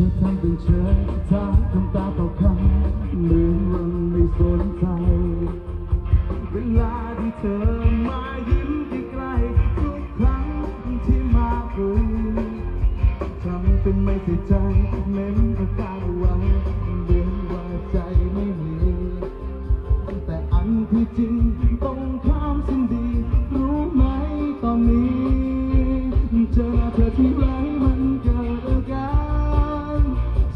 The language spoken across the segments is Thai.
ธอทำเป็นเฉยถางทำตาต่อคำเหมือนวันไม่สนใจ เวลาที่เธอมายิ้มใกล้ๆทุกครั้งที่มาคุยทำเป็นไม่ใส่ใจเน้นประการเอาไว้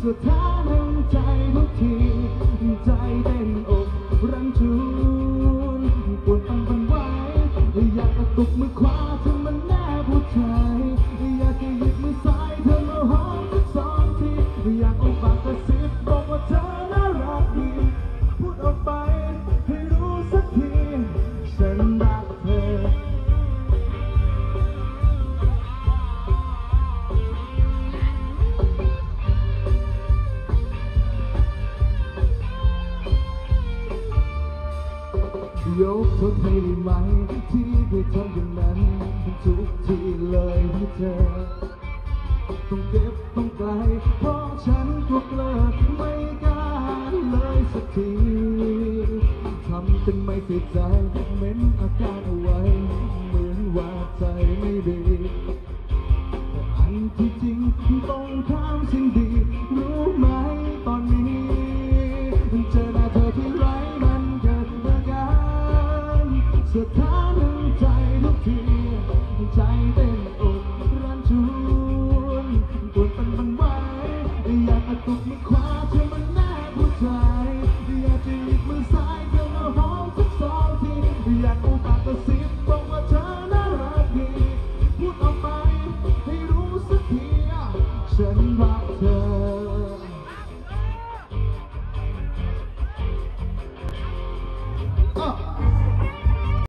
สถานใจทุกทีใจเต้นอกรังจูนปวดปันปันไหวอยากกระตุกมือขวาเธอมันแน่ผู้ชายอยากจะหยิบมือซ้ายเธอมาหอมสักสองทีอยากเอาปากกระซิบบอกว่าเธอน่ารักดีพูดออกไป ยกโทษให้ได้ไหม ที่เคยทำอย่างนั้นทุกทีเลยที่เธอ ต้องเก็บต้องไกลเพราะฉันก็เกลิกไม่กล้าเลยสักทีทำเป็นไม่ใส่ใจเม้นอาการเอาไว้ เหมือนว่าใจไม่ดีแต่อันที่จริงต้องข้ามสิ่งดี การสถานใจทุกทีใจเต้นอกรันชวนปวดปันปันไหวอยากกระตุกมือขวาเธอมันแน่ผู้ชายอยากจะหยิบมือซ้ายเธอมาหอมสักสองทีอยากเอาปากกระซิบบอกว่าเธอน่ารักดีพูดออกไปให้รู้สักทีฉันรักเธออะ